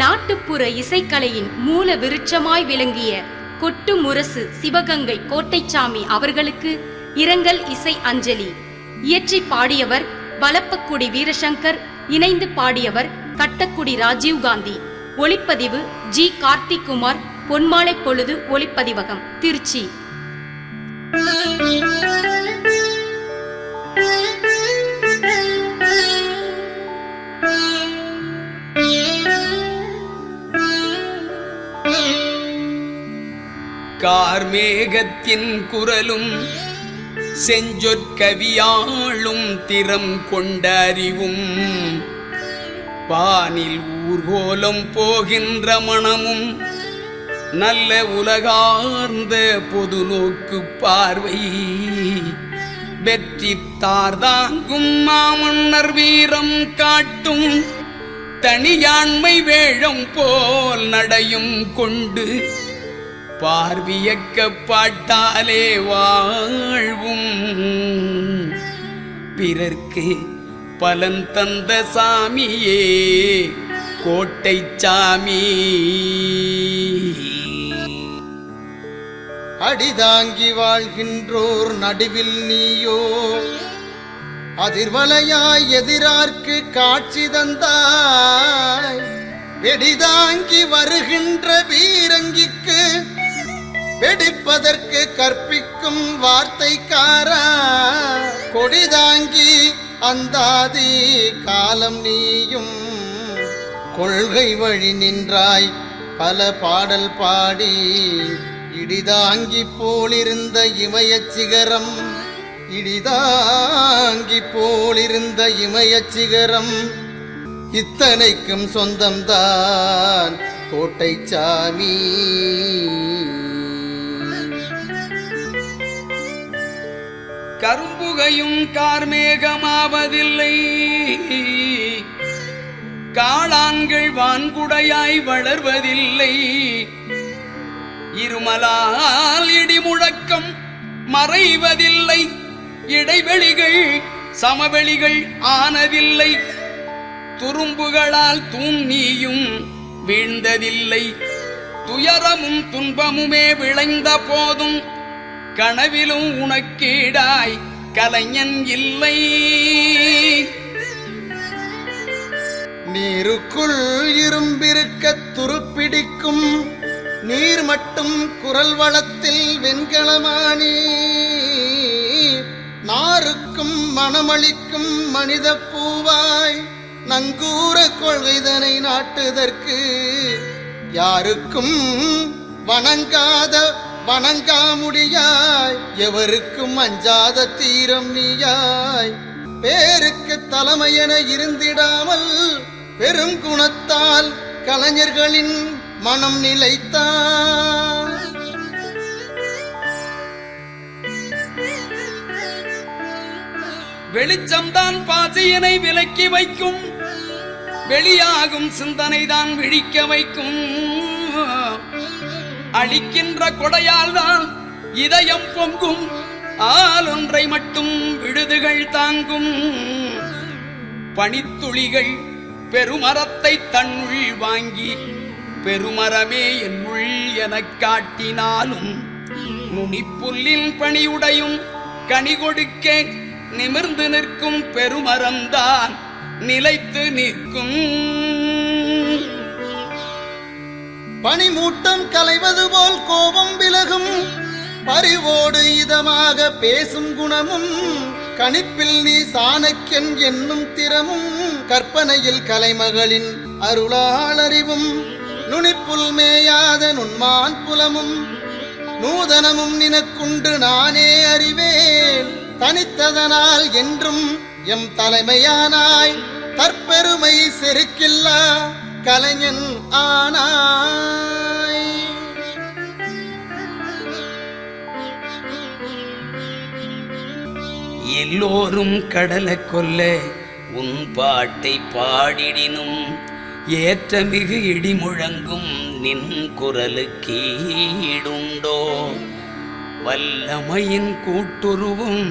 நாட்டுப்புற இசைக்கலையின் மூல விருட்சமாய் விளங்கிய கொட்டு முரசு சிவகங்கை கோட்டைச்சாமி அவர்களுக்கு இரங்கல் இசை அஞ்சலி. இயற்றி பாடியவர் வலப்பக்குடி வீரசங்கர் இணைந்து பாடியவர் கட்டக்குடி ராஜீவ்காந்தி ஒளிப்பதிவு ஜி கார்த்திக்குமார் பொன்மாலை பொழுது ஒளிப்பதிவகம் திருச்சி. கார்மேகத்தின் குரலும் செஞ்சொற்கவியாளும் திறம் கொண்ட அறிவும். வானில் ஊர்கோலம் போகின்ற மனமும் நல்ல உலகார்ந்த பொது நோக்கு பார்வை. வெற்றி தார்தாங்கும் மாமன்னர் வீரம் காட்டும் தனியாண்மை வேழம் போல் நடையும் கொண்டு பார்வியக்க பாட்டாலே வாழ்வும். பிறர்க்கு பலன் தந்த சாமியே கோட்டை சாமி. அடிதாங்கி வாழ்கின்றோர் நடுவில் நீயோ அதிர்வலையாய் எதிரார்க்கு காட்சி தந்தாய். வெடிதாங்கி வருகின்ற பீரங்கிக்கு வெடிப்பதற்கு கற்பிக்கும் வார்த்தைக்காரா? கொடிதாங்கி அந்தாதி காலம் நீயும். கொள்கை வழி நின்றாய் பல பாடல் பாடி இடிதாங்கி போலிருந்த இமயச் சிகரம். இடிதாங்கி போலிருந்த இமயச் சிகரம். இத்தனைக்கும் சொந்தம்தான் கோட்டை சாமி கரும்புகையும் கார்மேகமாவதில்லை. காளான்கள் வான்குடையாய் வளர்வதில்லை. இருமலால் இடி முழக்கம் மறைவதில்லை. இடைவெளிகள் சமவெளிகள் ஆனதில்லை. துரும்புகளால் தூண்ணியும் வீழ்ந்ததில்லை. துயரமும் துன்பமுமே விளைந்த போதும் கனவிலும் உனக்கீடாய் கலைஞன் இல்லை. நீருக்குள் இரும்பிருக்க துருப்பிடிக்கும் நீர் மட்டும் குரல் வளத்தில் வெண்கலமானி. நாருக்கும் மணமளிக்கும் மனித பூவாய் நங்கூர கொள்கைதனை நாட்டுதற்கு யாருக்கும் வணங்காத வணங்காமுடியாய். எவருக்கும் அஞ்சாத தீரம் நீயாய். பேருக்கு தலைமையென இருந்திடாமல் பெரும் குணத்தால் கலைஞர்களின் மனம் நிலைத்தான் வெளிச்சம்தான் பாசையினை விலக்கி வைக்கும். வெளியாகும் சிந்தனைதான் விழிக்க வைக்கும். அழிக்கின்ற கொடையால் தான் இதயம் பொங்கும். ஆளொன்றை மட்டும் விடுதுகள் தாங்கும். பனித்துளிகள் பெருமரத்தை தன்னுள் வாங்கி பெருமரமே என்னுள் எனக் காட்டினாலும் நுனிப்புல்லின் பணியுடையும் கனி கொடுக்க நிமிர்ந்து நிற்கும் பெருமரம்தான் நிலைத்து நிற்கும். பனிமூட்டம் கலைவது போல் கோபம் விலகும். பரிவோடு இதமாக பேசும் குணமும் கணிப்பில் நீ சாணக்கியன் என்னும் திறமும் கற்பனையில் கலைமகளின் அருளாளறிவும் நுனிப்புல் மேயாத நுண்மான் புலமும் நூதனமும் நினக்குண்டு நானே அறிவேன். தனித்ததனால் என்றும் எம் தலைமையானாய் தற்பெருமை செருக்கில்லா. கலைஞன் ஆனாய். எல்லோரும் கடலை கொல்ல உன் பாட்டை பாடிடினும் ஏற்றமிகு இடி முழங்கும் நின் குரலுக்கீடுண்டோ வல்லமையின் கூட்டுருவும்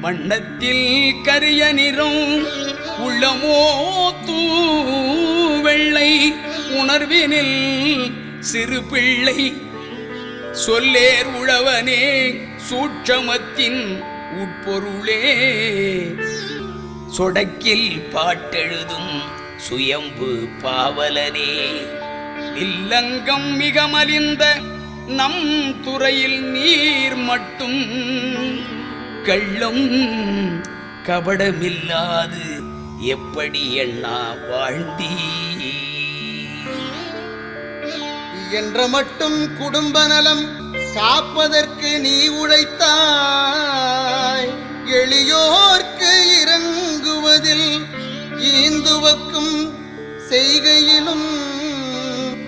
வண்ணத்தில் கரிய நிறம் உள்ளமோ தூ பிள்ளை உணர்வினில் சிறு பிள்ளை. சொல்லேர் உழவனே சூட்சமத்தின் உட்பொருளே. சொடக்கில் பாட்டெழுதும் சுயம்பு பாவலனே. இல்லங்கம் மிக மலிந்த நம் துறையில் நீர் மட்டும். கள்ளம் கபடமில்லாது எப்படி எண்ணா வாழ்ந்தீ? என்ற மட்டும் குடும்ப நலம் காப்பதற்கு நீ உழைத்தாய். எளியோர்க்கு இறங்குவதில் ஈந்துவக்கும் செய்கையிலும்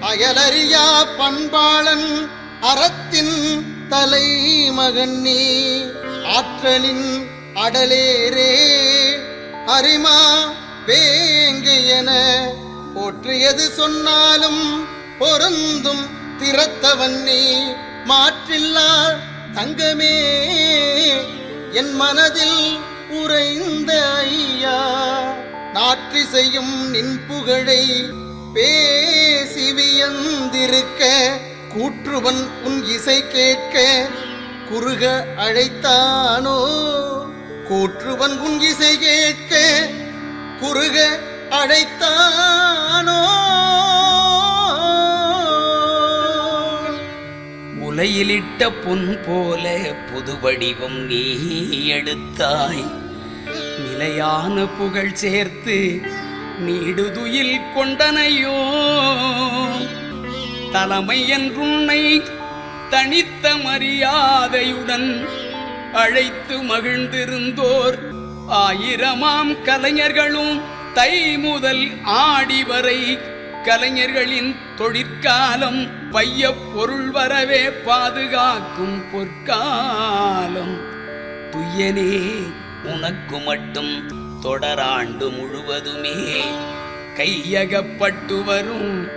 அயலறியா பண்பாளன் அறத்தின் தலைமகன் நீ. ஆற்றலின் அடலேரே. அரிமா வேங்கையென போற்றியது சொன்னாலும் பொருந்தும் திறத்தவன் நீ மாற்றில்லா தங்கமே. என் மனதில் உறைந்த ஐயா நாற்றி செய்யும் நின் புகழை பேசி வியந்திருக்க கூற்றுவன் உன் இசை கேட்க குறுக அழைத்தானோ? கூற்றுவன் உன் இசை கேட்க குறுக அழைத்தானோ உலையிலிட்ட பொன் போல புது வடிவம் நீ எடுத்தாய். நிலையான புகழ் சேர்த்து நீடுதுயில் கொண்டனையோ? தலைமை என்றுன்னை தனித்த மரியாதையுடன் அழைத்து மகிழ்ந்திருந்தோர். ஆயிரமாம் கலைஞர்களும் தை முதல் ஆடி வரை கலைஞர்களின் தொழிற்காலம் பைய பொருள் வரவே பாதுகாக்கும் பொற்காலம். துயனே உனக்கு மட்டும் தொடராண்டு முழுவதுமே கையகப்பட்டு வரும்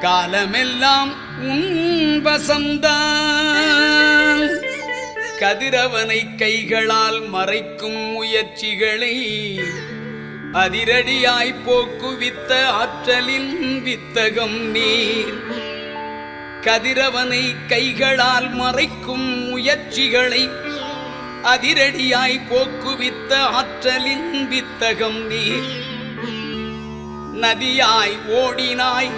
காலமெல்லாம் உன் வசந்தான் கதிரவனை கைகளால் மறைக்கும் முயற்சிகளை அதிரடியாய் போக்குவித்த ஆற்றலின் வித்தகம் நீர். கதிரவனை கைகளால் மறைக்கும் முயற்சிகளை அதிரடியாய் போக்குவித்த ஆற்றலின் வித்தகம் நீர். நதியாய் ஓடினாய்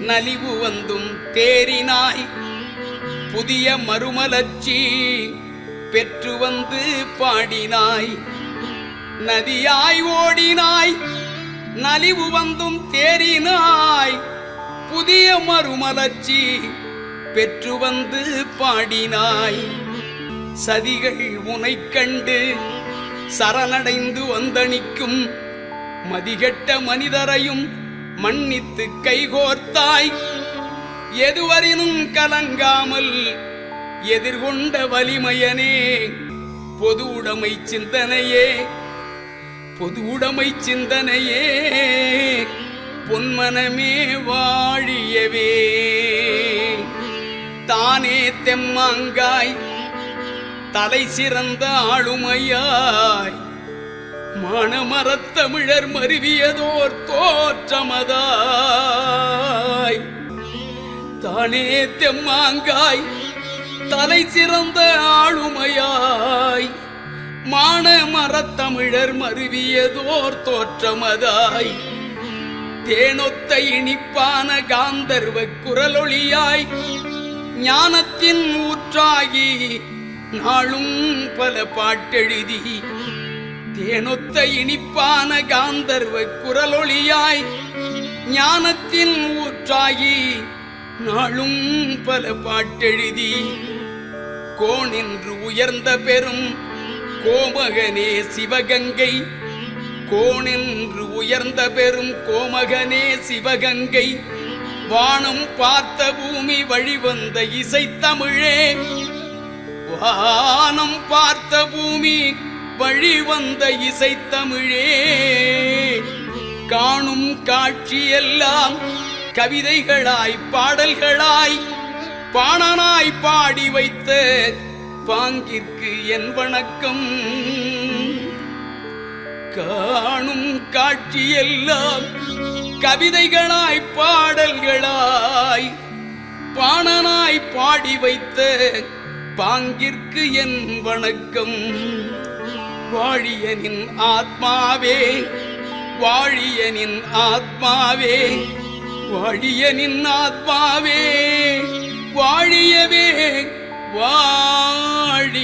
நலிவு வந்தும் தேறினாய். புதிய மறுமலர்ச்சி பெற்று வந்து பாடினாய். நதியாய் ஓடினாய் நலிவு வந்தும் தேறினாய். புதிய மறுமலர்ச்சி பெற்று வந்து பாடினாய். சதிகள் உனை கண்டு சரணடைந்து வந்தணிக்கும் மதிகெட்ட மனிதரையும் மன்னித்து கைகோர்த்தாய். எதுவரினும் கலங்காமல் எதிர்கொண்ட வலிமையனே பொது உடைமை சிந்தனையே பொது உடைமை சிந்தனையே பொன்மனமே வாழியவே. தானே தெம்மாங்காய் தலை சிறந்த ஆளுமையாய் மானமரத்தமிழர் மருவியதோர் தோற்றமதா தானே தெம்மாங்காய் தலை சிறந்த ஆளுமையாய். மான மரத்தமிழர் மருவியதோர் தோற்றமதாய். தேனொத்த இனிப்பான காந்தர்வ குரலொளியாய் ஞானத்தின் ஊற்றாகி நாளும் பல பாட்டெழுதி. தேனொத்த இனிப்பான காந்தர்வ குரலொளியாய் ஞானத்தின் ஊற்றாகி நாளும் பல பாட்டெழுதி கோணின்று உயர்ந்த பெரும் கோமகனே சிவகங்கை. கோணின்று உயர்ந்த பெரும் கோமகனே சிவகங்கை. வானம் பார்த்த பூமி வழிவந்த இசைத்தமிழே. வானம் பார்த்த பூமி வழிவந்த இசைத்தமிழே. காணும் காட்சியெல்லாம் கவிதைகளாய் பாடல்களாய் பாணனாய் பாடி வைத்த பாங்கிற்கு என் வணக்கம். காணும் காட்சியெல்லாம் கவிதைகளாய் பாடல்களாய் பாணனாய் பாடி வைத்த பாங்கிற்கு என் வணக்கம். வாழியனின் ஆத்மாவே வாழியனின் ஆத்மாவே வாழிய நின்னாத்மாவே வாழியவே வாழியவே.